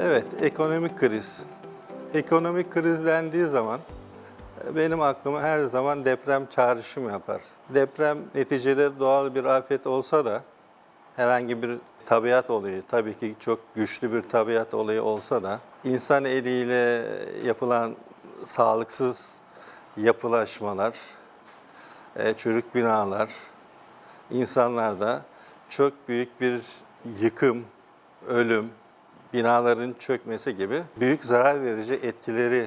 Evet, ekonomik kriz. Ekonomik kriz dendiği zaman e, benim aklıma her zaman deprem çağrışım yapar. Deprem neticede doğal bir afet olsa da herhangi bir tabiat olayı, tabii ki çok güçlü bir tabiat olayı olsa da insan eliyle yapılan sağlıksız yapılaşmalar, e, çürük binalar, insanlarda çok büyük bir yıkım, ölüm, binaların çökmesi gibi büyük zarar verici etkileri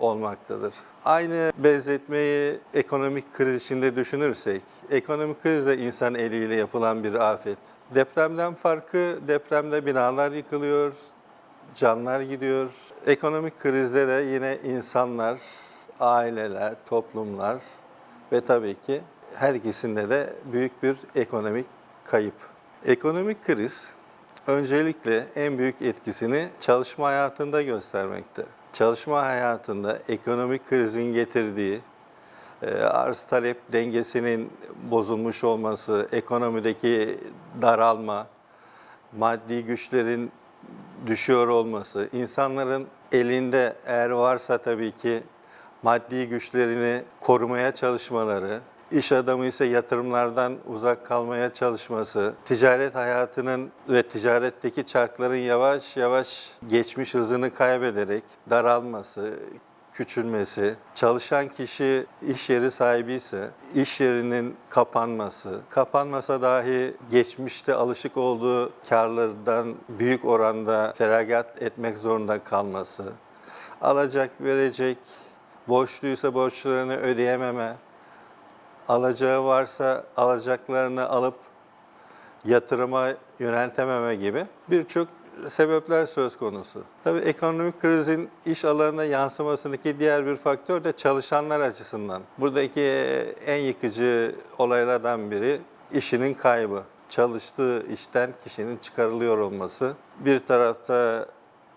olmaktadır. Aynı benzetmeyi ekonomik kriz içinde düşünürsek, ekonomik kriz de insan eliyle yapılan bir afet. Depremden farkı depremde binalar yıkılıyor, canlar gidiyor. Ekonomik krizde de yine insanlar, aileler, toplumlar ve tabii ki her ikisinde de büyük bir ekonomik kayıp. Ekonomik kriz öncelikle en büyük etkisini çalışma hayatında göstermekte. Çalışma hayatında ekonomik krizin getirdiği e, arz talep dengesinin bozulmuş olması, ekonomideki daralma, maddi güçlerin düşüyor olması, insanların elinde eğer varsa tabii ki maddi güçlerini korumaya çalışmaları, iş adamı ise yatırımlardan uzak kalmaya çalışması, ticaret hayatının ve ticaretteki çarkların yavaş yavaş geçmiş hızını kaybederek daralması, küçülmesi, çalışan kişi iş yeri sahibi ise iş yerinin kapanması, kapanmasa dahi geçmişte alışık olduğu karlardan büyük oranda feragat etmek zorunda kalması, alacak verecek, borçluysa borçlarını ödeyememe, alacağı varsa alacaklarını alıp yatırıma yöneltememe gibi birçok sebepler söz konusu. Tabii ekonomik krizin iş alanına yansımasındaki diğer bir faktör de çalışanlar açısından. Buradaki en yıkıcı olaylardan biri işinin kaybı. Çalıştığı işten kişinin çıkarılıyor olması. Bir tarafta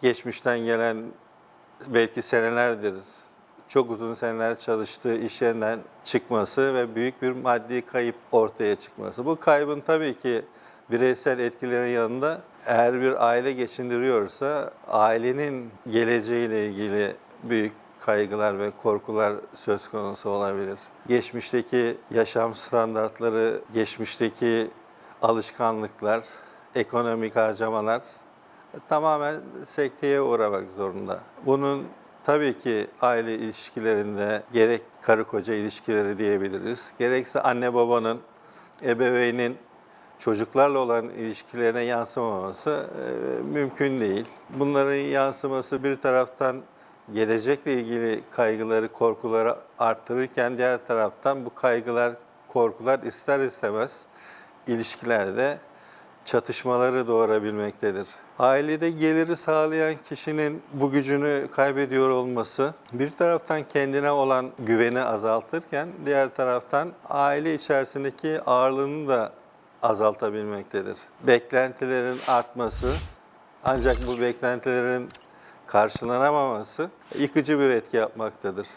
geçmişten gelen belki senelerdir çok uzun seneler çalıştığı iş yerinden çıkması ve büyük bir maddi kayıp ortaya çıkması. Bu kaybın tabii ki bireysel etkilerin yanında eğer bir aile geçindiriyorsa ailenin geleceğiyle ilgili büyük kaygılar ve korkular söz konusu olabilir. Geçmişteki yaşam standartları, geçmişteki alışkanlıklar, ekonomik harcamalar tamamen sekteye uğramak zorunda. Bunun tabii ki aile ilişkilerinde gerek karı koca ilişkileri diyebiliriz, gerekse anne babanın, ebeveynin çocuklarla olan ilişkilerine yansımaması e, mümkün değil. Bunların yansıması bir taraftan gelecekle ilgili kaygıları, korkuları arttırırken diğer taraftan bu kaygılar, korkular ister istemez ilişkilerde çatışmaları doğurabilmektedir. Ailede geliri sağlayan kişinin bu gücünü kaybediyor olması bir taraftan kendine olan güveni azaltırken diğer taraftan aile içerisindeki ağırlığını da azaltabilmektedir. Beklentilerin artması ancak bu beklentilerin karşılanamaması yıkıcı bir etki yapmaktadır.